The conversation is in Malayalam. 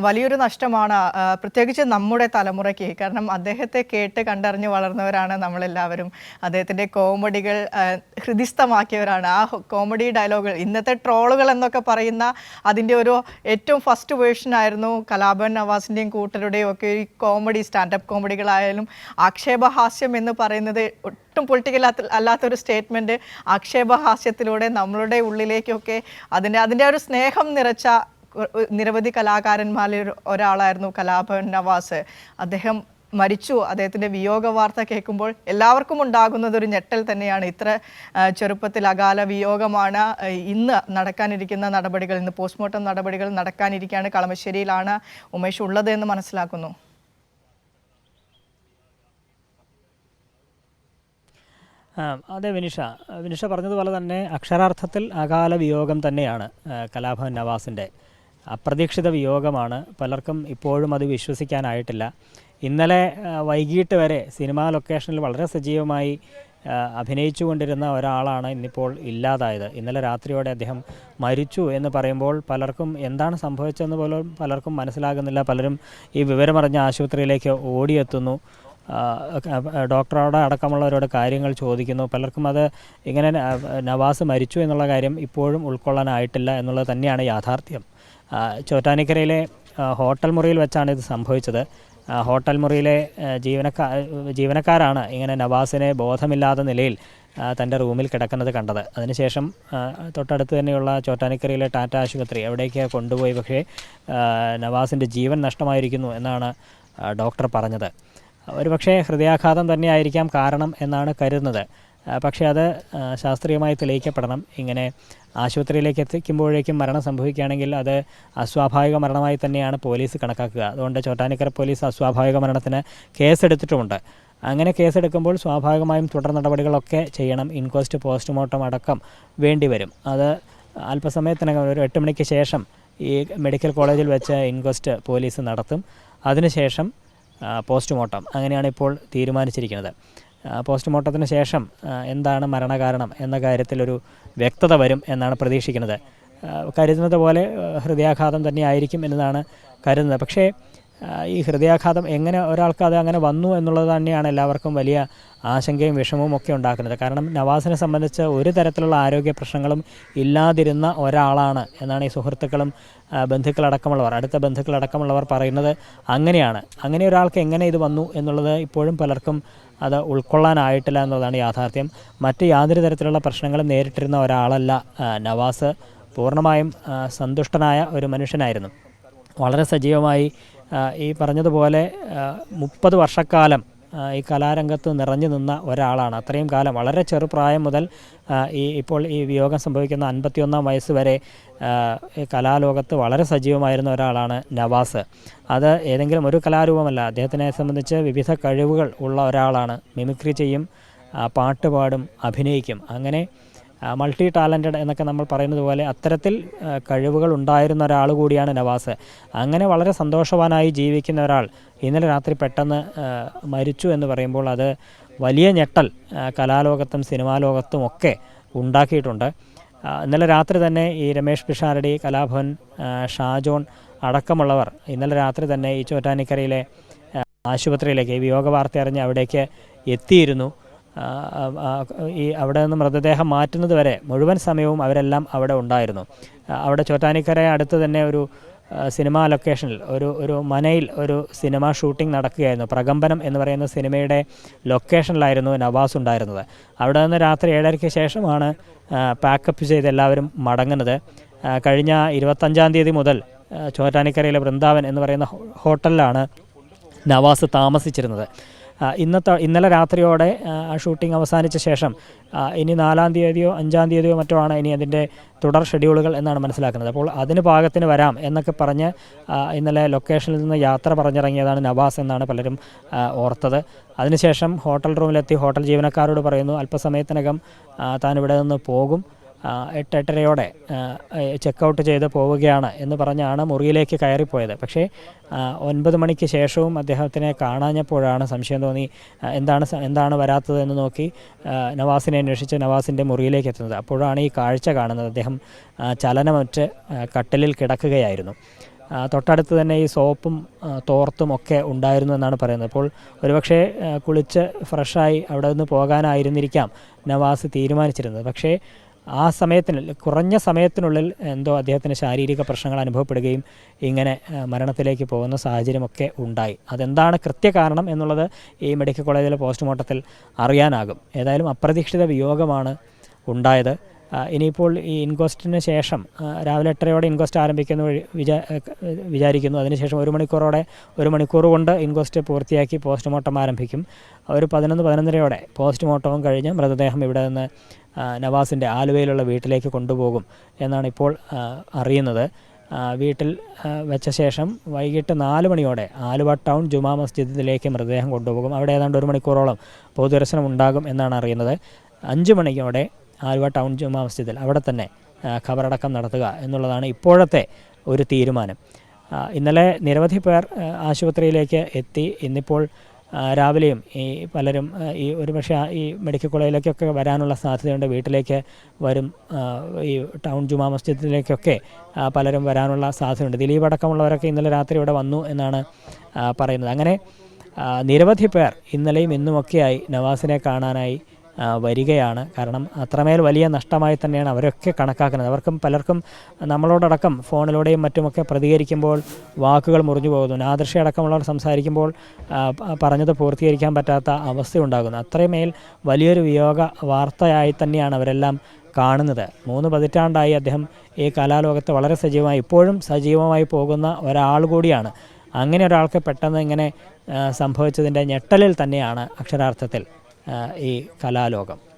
വലിയൊരു നഷ്ടമാണ് പ്രത്യേകിച്ച് നമ്മുടെ തലമുറയ്ക്ക്. കാരണം അദ്ദേഹത്തെ കേട്ട് കണ്ടറിഞ്ഞ് വളർന്നവരാണ് നമ്മളെല്ലാവരും. അദ്ദേഹത്തിന്റെ കോമഡികൾ ഹൃദിസ്ഥമാക്കിയവരാണ്. ആ കോമഡി ഡയലോഗുകൾ ഇന്നത്തെ ട്രോളുകൾ എന്നൊക്കെ പറയുന്ന അതിന്റെ ഒരു ഏറ്റവും ഫസ്റ്റ് വേർഷൻ ആയിരുന്നു കലാഭവൻ നവാസിന്റെയും കൂട്ടരുടെയും ഒക്കെ ഈ കോമഡി സ്റ്റാൻഡപ്പ് കോമഡികളായാലും ആക്ഷേപഹാസ്യം എന്ന് പറയുന്നത് ഒട്ടും പൊളിറ്റിക്കൽ അല്ലാത്തൊരു സ്റ്റേറ്റ്മെന്റ് ആക്ഷേപഹാസ്യത്തിലൂടെ നമ്മളുടെ ഉള്ളിലേക്കൊക്കെ അതിന്റെ അതിന്റെ ഒരു സ്നേഹം നിറച്ച നിരവധി കലാകാരന്മാരിൽ ഒരു- ഒരാളായിരുന്നു കലാഭവൻ നവാസ്. അദ്ദേഹം മരിച്ചു. അദ്ദേഹത്തിന്റെ വിയോഗ വാർത്ത കേൾക്കുമ്പോൾ എല്ലാവർക്കും ഉണ്ടാകുന്നത് ഒരു ഞെട്ടൽ തന്നെയാണ്. ഇത്ര ചെറുപ്പത്തിൽ അകാല വിയോഗമാണ് ഇന്ന് നടക്കാനിരിക്കുന്ന നടപടികൾ ഇന്ന് പോസ്റ്റ്മോർട്ടം നടപടികൾ നടക്കാനിരിക്കുകയാണ് കളമശ്ശേരിയിലാണ് ഉമേഷ് ഉള്ളത് എന്ന് മനസ്സിലാക്കുന്നു അതെ വിനിഷ. വിനിഷ പറഞ്ഞതുപോലെ തന്നെ അക്ഷരാർത്ഥത്തിൽ അകാല വിയോഗം തന്നെയാണ് കലാഭവൻ നവാസിന്റെ അപ്രതീക്ഷിത വിയോഗമാണ്. പലർക്കും ഇപ്പോഴും അത് വിശ്വസിക്കാനായിട്ടില്ല. ഇന്നലെ വൈകിട്ട് വരെ സിനിമാ ലൊക്കേഷനിൽ വളരെ സജീവമായി അഭിനയിച്ചു കൊണ്ടിരുന്ന ഒരാളാണ് ഇന്നിപ്പോൾ ഇല്ലാതായത്. ഇന്നലെ രാത്രിയോടെ അദ്ദേഹം മരിച്ചു എന്ന് പറയുമ്പോൾ പലർക്കും എന്താണ് സംഭവിച്ചതെന്ന് പോലും പലർക്കും മനസ്സിലാകുന്നില്ല. പലരും ഈ വിവരമറിഞ്ഞ ആശുപത്രിയിലേക്ക് ഓടിയെത്തുന്നു. ഡോക്ടറോട് അടക്കമുള്ളവരോട് കാര്യങ്ങൾ ചോദിക്കുന്നു. പലർക്കും അത് ഇങ്ങനെ നവാസ് മരിച്ചു എന്നുള്ള കാര്യം ഇപ്പോഴും ഉൾക്കൊള്ളാനായിട്ടില്ല എന്നുള്ളത് തന്നെയാണ് യാഥാർത്ഥ്യം. ചോറ്റാനിക്കരയിലെ ഹോട്ടൽ മുറിയിൽ വെച്ചാണ് ഇത് സംഭവിച്ചത്. ഹോട്ടൽ മുറിയിലെ ജീവനക്കാ ജീവനക്കാരാണ് ഇങ്ങനെ നവാസിനെ ബോധമില്ലാത്ത നിലയിൽ തന്റെ റൂമിൽ കിടക്കുന്നത് കണ്ടത്. അതിനുശേഷം തൊട്ടടുത്ത് തന്നെയുള്ള ചോറ്റാനിക്കരയിലെ ടാറ്റ ആശുപത്രി അവിടേക്ക് കൊണ്ടുപോയി. പക്ഷേ നവാസിന്റെ ജീവൻ നഷ്ടമായിരിക്കുന്നു എന്നാണ് ഡോക്ടർ പറഞ്ഞത്. ഒരുപക്ഷെ ഹൃദയാഘാതം തന്നെയായിരിക്കാം കാരണം എന്നാണ് കരുതുന്നത്. പക്ഷേ അത് ശാസ്ത്രീയമായി തെളിയിക്കപ്പെടണം. ഇങ്ങനെ ആശുപത്രിയിലേക്ക് എത്തിക്കുമ്പോഴേക്കും മരണം സംഭവിക്കുകയാണെങ്കിൽ അത് അസ്വാഭാവിക മരണമായി തന്നെയാണ് പോലീസ് കണക്കാക്കുക. അതുകൊണ്ട് ചോട്ടാനിക്കര പോലീസ് അസ്വാഭാവിക മരണത്തിന് കേസെടുത്തിട്ടുമുണ്ട്. അങ്ങനെ കേസെടുക്കുമ്പോൾ സ്വാഭാവികമായും തുടർ നടപടികളൊക്കെ ചെയ്യണം. ഇൻക്വസ്റ്റ് പോസ്റ്റ്മോർട്ടം അടക്കം വേണ്ടിവരും. അത് അല്പസമയത്തിനകം ഒരു എട്ട് മണിക്ക് ശേഷം ഈ മെഡിക്കൽ കോളേജിൽ വെച്ച് ഇൻക്വസ്റ്റ് പോലീസ് നടത്തും. അതിനുശേഷം പോസ്റ്റ്മോർട്ടം. അങ്ങനെയാണ് ഇപ്പോൾ തീരുമാനിച്ചിരിക്കുന്നത്. പോസ്റ്റ്മോർട്ടത്തിന് ശേഷം എന്താണ് മരണകാരണം എന്ന കാര്യത്തിലൊരു വ്യക്തത വരും എന്നാണ് പ്രതീക്ഷിക്കുന്നത്. കരുതുന്നത് പോലെ ഹൃദയാഘാതം തന്നെയായിരിക്കും എന്നതാണ് കരുതുന്നത്. പക്ഷേ ഈ ഹൃദയാഘാതം എങ്ങനെ ഒരാൾക്ക് അത് അങ്ങനെ വന്നു എന്നുള്ളത് തന്നെയാണ് എല്ലാവർക്കും വലിയ ആശങ്കയും വിഷമവും ഒക്കെ ഉണ്ടാക്കുന്നത്. കാരണം നവാസിനെ സംബന്ധിച്ച് ഒരു തരത്തിലുള്ള ആരോഗ്യ പ്രശ്നങ്ങളും ഇല്ലാതിരുന്ന ഒരാളാണ് എന്നാണ് ഈ സുഹൃത്തുക്കളും ബന്ധുക്കളടക്കമുള്ളവർ. അടുത്ത ബന്ധുക്കളടക്കമുള്ളവർ പറയുന്നത് അങ്ങനെയാണ്. അങ്ങനെ ഒരാൾക്ക് എങ്ങനെ ഇത് വന്നു എന്നുള്ളത് ഇപ്പോഴും പലർക്കും അത് ഉൾക്കൊള്ളാനായിട്ടില്ല എന്നുള്ളതാണ് യാഥാർത്ഥ്യം. മറ്റ് യാതൊരു തരത്തിലുള്ള പ്രശ്നങ്ങളും നേരിട്ടിരുന്ന ഒരാളല്ല നവാസ്. പൂർണമായും സന്തുഷ്ടനായ ഒരു മനുഷ്യനായിരുന്നു. വളരെ സജീവമായി ഈ പറഞ്ഞതുപോലെ മുപ്പത് വർഷക്കാലം ഈ കലാരംഗത്ത് നിറഞ്ഞു നിന്ന ഒരാളാണ്. അത്രയും കാലം വളരെ ചെറുപ്രായം മുതൽ ഈ ഇപ്പോൾ ഈ വിയോഗം സംഭവിക്കുന്ന അൻപത്തിയൊന്നാം വയസ്സ് വരെ കലാലോകത്ത് വളരെ സജീവമായിരുന്ന ഒരാളാണ് നവാസ്. അത് ഏതെങ്കിലും ഒരു കലാരൂപമല്ല. അദ്ദേഹത്തിനെ സംബന്ധിച്ച് വിവിധ കഴിവുകൾ ഉള്ള ഒരാളാണ്. മിമിക്രി ചെയ്യും പാട്ട് പാടും അഭിനയിക്കും. അങ്ങനെ മൾട്ടി ടാലന്റഡ് എന്നൊക്കെ നമ്മൾ പറയുന്നത് പോലെ അത്തരത്തിൽ കഴിവുകൾ ഉണ്ടായിരുന്ന ഒരാൾ കൂടിയാണ് നവാസ്. അങ്ങനെ വളരെ സന്തോഷവാനായി ജീവിക്കുന്ന ഒരാൾ ഇന്നലെ രാത്രി പെട്ടെന്ന് മരിച്ചു എന്ന് പറയുമ്പോൾ അത് വലിയ ഞെട്ടൽ കലാലോകത്തും സിനിമാ ലോകത്തും ഒക്കെ ഉണ്ടാക്കിയിട്ടുണ്ട്. ഇന്നലെ രാത്രി തന്നെ ഈ രമേഷ് പിഷാരടി കലാഭവൻ ഷാജോൺ അടക്കമുള്ളവർ ഇന്നലെ രാത്രി തന്നെ ഈ ചോറ്റാനിക്കരയിലെ ആശുപത്രിയിലേക്ക് വിയോഗ വാർത്ത അറിഞ്ഞ് അവിടേക്ക് എത്തിയിരുന്നു. ഈ അവിടെ നിന്ന് മൃതദേഹം മാറ്റുന്നത് വരെ മുഴുവൻ സമയവും അവരെല്ലാം അവിടെ ഉണ്ടായിരുന്നു. അവിടെ ചോറ്റാനിക്കര അടുത്ത് തന്നെ ഒരു സിനിമാ ലൊക്കേഷനിൽ ഒരു ഒരു മനയിൽ ഒരു സിനിമ ഷൂട്ടിംഗ് നടക്കുകയായിരുന്നു. പ്രകമ്പനം എന്ന് പറയുന്ന സിനിമയുടെ ലൊക്കേഷനിലായിരുന്നു നവാസ് ഉണ്ടായിരുന്നത്. അവിടെ നിന്ന് രാത്രി ഏഴരയ്ക്ക് ശേഷമാണ് പാക്കപ്പ് ചെയ്ത് എല്ലാവരും മടങ്ങുന്നത്. കഴിഞ്ഞ ഇരുപത്തഞ്ചാം തീയതി മുതൽ ചോറ്റാനിക്കരയിലെ വൃന്ദാവൻ എന്ന് പറയുന്ന ഹോട്ടലിലാണ് നവാസ് താമസിച്ചിരുന്നത്. ഇന്നത്തെ ഇന്നലെ രാത്രിയോടെ ഷൂട്ടിംഗ് അവസാനിച്ച ശേഷം ഇനി നാലാം തീയതിയോ അഞ്ചാം തീയതിയോ മറ്റോ ആണ് ഇനി അതിന്റെ തുടർ ഷെഡ്യൂളുകൾ എന്നാണ് മനസ്സിലാക്കുന്നത്. അപ്പോൾ അതിന് പാകത്തിന് വരാം എന്നൊക്കെ പറഞ്ഞ് ഇന്നലെ ലൊക്കേഷനിൽ നിന്ന് യാത്ര പറഞ്ഞിറങ്ങിയതാണ് നവാസ് എന്നാണ് പലരും ഓർത്തത്. അതിനുശേഷം ഹോട്ടൽ റൂമിലെത്തി ഹോട്ടൽ ജീവനക്കാരോട് പറയുന്നു അല്പസമയത്തിനകം താൻ ഇവിടെ നിന്ന് പോകും. ആ, എട്ട് എട്ടരയോടെ ചെക്കൗട്ട് ചെയ്ത് പോവുകയാണ് എന്ന് പറഞ്ഞാണ് മുറിയിലേക്ക് കയറിപ്പോയത്. പക്ഷേ ഒൻപത് മണിക്ക് ശേഷവും അദ്ദേഹത്തിനെ കാണാഞ്ഞപ്പോഴാണ് സംശയം തോന്നി എന്താണ് എന്താണ് വരാത്തതെന്ന് നോക്കി നവാസിനെ അന്വേഷിച്ച് നവാസിന്റെ മുറിയിലേക്ക് എത്തുന്നത്. അപ്പോഴാണ് ഈ കാഴ്ച കാണുന്നത്. അദ്ദേഹം ചലനമറ്റ് കട്ടലിൽ കിടക്കുകയായിരുന്നു. തൊട്ടടുത്ത് തന്നെ ഈ സോപ്പും തോർത്തും ഒക്കെ ഉണ്ടായിരുന്നു എന്നാണ് പറയുന്നത്. അപ്പോൾ ഒരുപക്ഷെ കുളിച്ച് ഫ്രഷായി അവിടെ നിന്ന് പോകാനായിരുന്നിരിക്കാം നവാസ് തീരുമാനിച്ചിരുന്നത്. പക്ഷേ ആ സമയത്തിന് കുറഞ്ഞ സമയത്തിനുള്ളിൽ എന്തോ അദ്ദേഹത്തിന് ശാരീരിക പ്രശ്നങ്ങൾ അനുഭവപ്പെടുകയും ഇങ്ങനെ മരണത്തിലേക്ക് പോകുന്ന സാഹചര്യമൊക്കെ ഉണ്ടായി. അതെന്താണ് കൃത്യകാരണം എന്നുള്ളത് ഈ മെഡിക്കൽ കോളേജിലെ പോസ്റ്റ്മോർട്ടത്തിൽ അറിയാനാകും. ഏതായാലും അപ്രതീക്ഷിത വിയോഗമാണ് ഉണ്ടായത്. ഇനിയിപ്പോൾ ഈ ഇൻക്വസ്റ്റിന് ശേഷം രാവിലെ എട്ടരയോടെ ഇൻക്വസ്റ്റ് ആരംഭിക്കുന്നു വിചാ വിചാരിക്കുന്നു. അതിനുശേഷം ഒരു മണിക്കൂറോടെ ഒരു മണിക്കൂർ കൊണ്ട് ഇൻക്വസ്റ്റ് പൂർത്തിയാക്കി പോസ്റ്റ്മോർട്ടം ആരംഭിക്കും. ഒരു പതിനൊന്ന് പതിനൊന്നരയോടെ പോസ്റ്റ്മോർട്ടവും കഴിഞ്ഞ് മൃതദേഹം ഇവിടെ നിന്ന് നവാസിന്റെ ആലുവയിലുള്ള വീട്ടിലേക്ക് കൊണ്ടുപോകും എന്നാണ് ഇപ്പോൾ അറിയുന്നത്. വീട്ടിൽ വെച്ച ശേഷം വൈകിട്ട് നാല് മണിയോടെ ആലുവ ടൗൺ ജുമാ മസ്ജിദിലേക്ക് മൃതദേഹം കൊണ്ടുപോകും. അവിടെ ഏതാണ്ട് ഒരു മണിക്കൂറോളം പൊതുദർശനം ഉണ്ടാകും എന്നാണ് അറിയുന്നത്. അഞ്ച് മണിയോടെ ആലുവ ടൗൺ ജുമാ മസ്ജിദിൽ അവിടെ തന്നെ ഖബറടക്കം നടത്തുക എന്നുള്ളതാണ് ഇപ്പോഴത്തെ ഒരു തീരുമാനം. ഇന്നലെ നിരവധി പേർ ആശുപത്രിയിലേക്ക് എത്തി. ഇന്നിപ്പോൾ രാവിലെയും ഈ പലരും ഈ ഒരുപക്ഷെ ഈ മെഡിക്കൽ കോളേജിലേക്കൊക്കെ വരാനുള്ള സാധ്യതയുണ്ട്. വീട്ടിലേക്ക് വരും ഈ ടൗൺ ജുമാ മസ്ജിദിലേക്കൊക്കെ പലരും വരാനുള്ള സാധ്യതയുണ്ട്. ദിലീപ് അടക്കമുള്ളവരൊക്കെ ഇന്നലെ രാത്രി ഇവിടെ വന്നു എന്നാണ് പറയുന്നത്. അങ്ങനെ നിരവധി പേർ ഇന്നലെയും ഇന്നുമൊക്കെയായി നവാസിനെ കാണാനായി വരികയാണ്. കാരണം അത്രമേൽ വലിയ നഷ്ടമായി തന്നെയാണ് അവരൊക്കെ കണക്കാക്കുന്നത്. അവർക്കും പലർക്കും നമ്മളോടടക്കം ഫോണിലൂടെയും മറ്റുമൊക്കെ പ്രതികരിക്കുമ്പോൾ വാക്കുകൾ മുറിഞ്ഞു പോകുന്നു. നാദൃശ്യ അടക്കമുള്ളവർ സംസാരിക്കുമ്പോൾ പറഞ്ഞത് പൂർത്തീകരിക്കാൻ പറ്റാത്ത അവസ്ഥയുണ്ടാകുന്നു. അത്രമേൽ വലിയൊരു വിയോഗ വാർത്തയായി തന്നെയാണ് അവരെല്ലാം കാണുന്നത്. മൂന്ന് പതിറ്റാണ്ടായി അദ്ദേഹം ഈ കലാലോകത്ത് വളരെ സജീവമായി ഇപ്പോഴും സജീവമായി പോകുന്ന ഒരാൾ കൂടിയാണ്. അങ്ങനെ ഒരാൾക്ക് പെട്ടെന്ന് ഇങ്ങനെ സംഭവിച്ചതിന്റെ ഞെട്ടലിൽ തന്നെയാണ് അക്ഷരാർത്ഥത്തിൽ. ഈ കലാലോകം.